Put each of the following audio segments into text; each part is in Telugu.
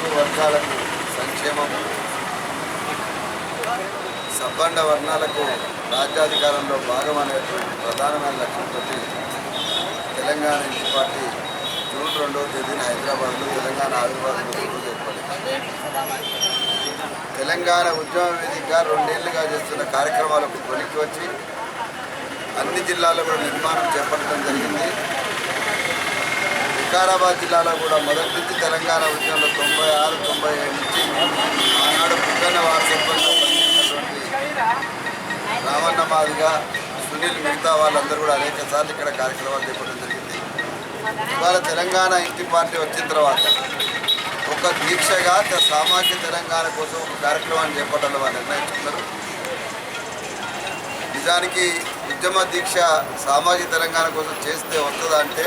బడుగు వర్గాలకు సంక్షేమము సబ్బండ వర్ణాలకు రాజ్యాధికారంలో భాగమనేటువంటి ప్రధానమైన లక్ష్యంతో తెలంగాణ ఇంటి పార్టీ జూన్ రెండవ తేదీన హైదరాబాద్లో తెలంగాణ ఆవిర్భావం తెలంగాణ ఉద్యమ వేదికగా రెండేళ్ళుగా చేస్తున్న కార్యక్రమాలకు కొలిక్కి వచ్చి అన్ని జిల్లాల్లో కూడా నిర్మాణం చేపట్టడం జరిగింది. వికారాబాద్ జిల్లాలో కూడా మొదటి నుంచి తెలంగాణ ఉద్యమంలో తొంభై ఆరు తొంభై ఏడు నుంచి ఆనాడు పుట్టన్న వారసత్వంలో పనిచేసినటువంటి రామన్న మాదిగా సునీల్ మిగతా వాళ్ళందరూ కూడా అనేక సార్లు ఇక్కడ కార్యక్రమాలు చేపట్టడం జరిగింది. ఇవాళ తెలంగాణ ఇంటి పార్టీ వచ్చిన తర్వాత ఒక దీక్షగా సామాజిక తెలంగాణ కోసం ఒక కార్యక్రమాన్ని చేపట్టాలని వాళ్ళు నిర్ణయించుకున్నారు. నిజానికి ఉద్యమ దీక్ష సామాజిక తెలంగాణ కోసం చేస్తే వస్తుందా అంటే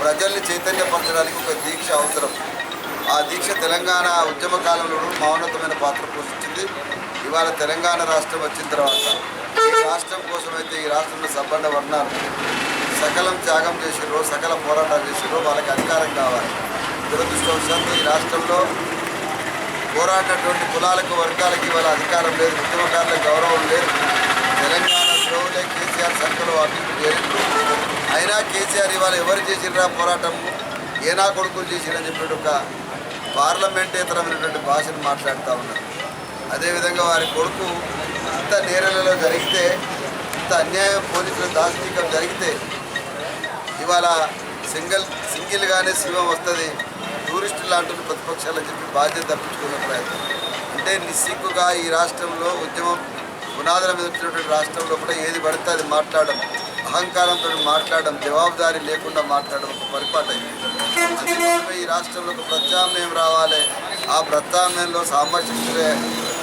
ప్రజల్ని చైతన్యపరచడానికి ఒక దీక్ష అవసరం. ఆ దీక్ష తెలంగాణ ఉద్యమ కాలంలో మౌనతమైన పాత్ర పోషించింది. ఇవాళ తెలంగాణ రాష్ట్రం వచ్చిన తర్వాత ఈ రాష్ట్రం కోసమైతే ఈ రాష్ట్రంలో సబ్బండ వర్ణాలు. సకలం త్యాగం చేసిరో సకల పోరాటాలు చేసిరో వాళ్ళకి అధికారం కావాలి. దురదృష్టవశాత్తు ఈ రాష్ట్రంలో పోరాడినటువంటి కులాలకు వర్గాలకి వాళ్ళ అధికారం లేదు ఉద్యమకారులకు గౌరవం లేదు. తెలంగాణ ద్రోహులే కేసీఆర్ సంఖ్యలో అభివృద్ధి చేసిండ్రు. అయినా కేసీఆర్ ఇవాళ ఎవరు చేసినరా పోరాటం ఏనా కొడుకులు చేసిరని చెప్పినట్టు ఒక పార్లమెంటేతరమైనటువంటి భాషను మాట్లాడుతూ ఉన్నారు. అదేవిధంగా వారి కొడుకు ఇంత నేరలలో జరిగితే ఇంత అన్యాయం పోలీసుల దాస్తీకం జరిగితే ఇవాళ సింగిల్ సింగిల్గానే సింహం వస్తుంది టూరిస్టు లాంటి ప్రతిపక్షాలని చెప్పి బాధ్యత తప్పించుకునే ప్రయత్నం. అంటే నిస్సిగ్గుగా ఈ రాష్ట్రంలో ఉద్యమం పునాదుల మీద వచ్చినటువంటి రాష్ట్రంలో కూడా ఏది పడితే అది మాట్లాడడం అహంకారంతో మాట్లాడడం జవాబుదారీ లేకుండా మాట్లాడడం ఒక పరిపాటు అయింది అందుకోసమే ఈ రాష్ట్రంలో ఒక ప్రత్యామ్నాయం రావాలి. ఆ ప్రత్యామ్నాయంలో సామాజిక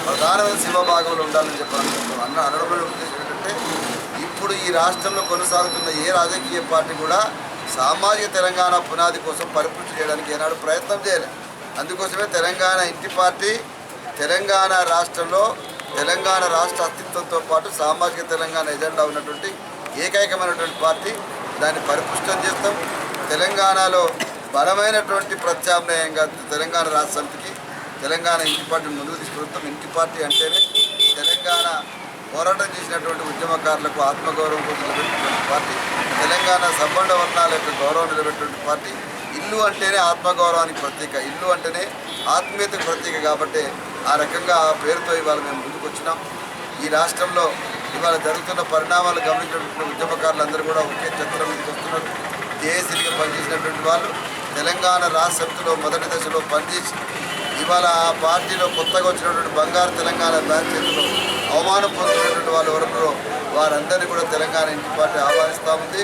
ప్రధానమైన శివభాగంలో ఉండాలని చెప్పాలని అన్న అనడమైన ఉద్దేశం ఏంటంటే ఇప్పుడు ఈ రాష్ట్రంలో కొనసాగుతున్న ఏ రాజకీయ పార్టీ కూడా సామాజిక తెలంగాణ పునాది కోసం పరిపూర్తి చేయడానికి ఏనాడు ప్రయత్నం చేయలేదు అందుకోసమే తెలంగాణ ఇంటి పార్టీ తెలంగాణ రాష్ట్రంలో తెలంగాణ రాష్ట్ర అస్తిత్వంతో పాటు సామాజిక తెలంగాణ ఎజెండా ఉన్నటువంటి ఏకైకమైనటువంటి పార్టీ. దాన్ని పరిపుష్టం చేస్తాం. తెలంగాణలో బలమైనటువంటి ప్రత్యామ్నాయంగా తెలంగాణ రాష్ట్ర సమితికి తెలంగాణ ఇంటి పార్టీని ముందుకు తీసుకెళ్తాం ఇంటి పార్టీ అంటేనే తెలంగాణ పోరాటం చేసినటువంటి ఉద్యమకారులకు ఆత్మగౌరవం కోసం నిలబెట్టినటువంటి పార్టీ. తెలంగాణ సబ్బండ వర్ణాల యొక్క గౌరవం నిలబెట్టినటువంటి పార్టీ. ఇల్లు అంటేనే ఆత్మగౌరవానికి ప్రతీక. ఇల్లు అంటేనే ఆత్మీయతకు ప్రతీక కాబట్టి ఆ రకంగా ఆ పేరుతో ఇవాళ మేము ముందుకు వచ్చినాం ఈ రాష్ట్రంలో ఇవాళ జరుగుతున్న పరిణామాలు గమనించినటువంటి ఉద్యమకారులందరూ కూడా ఒకే చక్రం మీదకి వస్తున్నారు. జేఏసీగా పనిచేసినటువంటి వాళ్ళు తెలంగాణ రాష్ట్ర సమితిలో మొదటి దశలో పనిచేసి ఇవాళ ఆ పార్టీలో కొత్తగా వచ్చినటువంటి బంగారు తెలంగాణ బ్యాంక్ అవమానం పొందినటువంటి వాళ్ళు ఎవరు వారందరినీ కూడా తెలంగాణ ఇంటి పార్టీ ఆహ్వానిస్తూ ఉంది.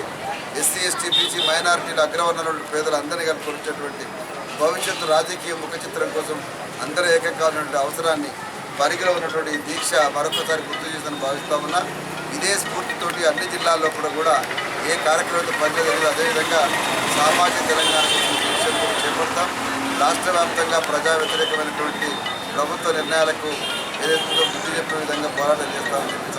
ఎస్సీ ఎస్టీ బీసీ మైనారిటీలు అగ్రవర్ణాల పేదలందరినీ వచ్చేటువంటి భవిష్యత్తు రాజకీయ ముఖ చిత్రం కోసం అందరూ ఏకకాలటువంటి అవసరాన్ని పరిగిలో ఉన్నటువంటి దీక్ష మరొకసారి గుర్తు చేసిన భావిస్తా ఉన్నా. ఇదే స్ఫూర్తితోటి అన్ని జిల్లాల్లో కూడా కూడా ఏ కార్యక్రమంతో పనిచేయలేదు. అదేవిధంగా సామాజిక తెలంగాణ దీక్షను కూడా చేపడతాం. రాష్ట్ర వ్యాప్తంగా ప్రజా వ్యతిరేకమైనటువంటి ప్రభుత్వ నిర్ణయాలకు ఏదైతే గుర్తు చెప్పిన విధంగా పోరాటం చేస్తామని చెప్పి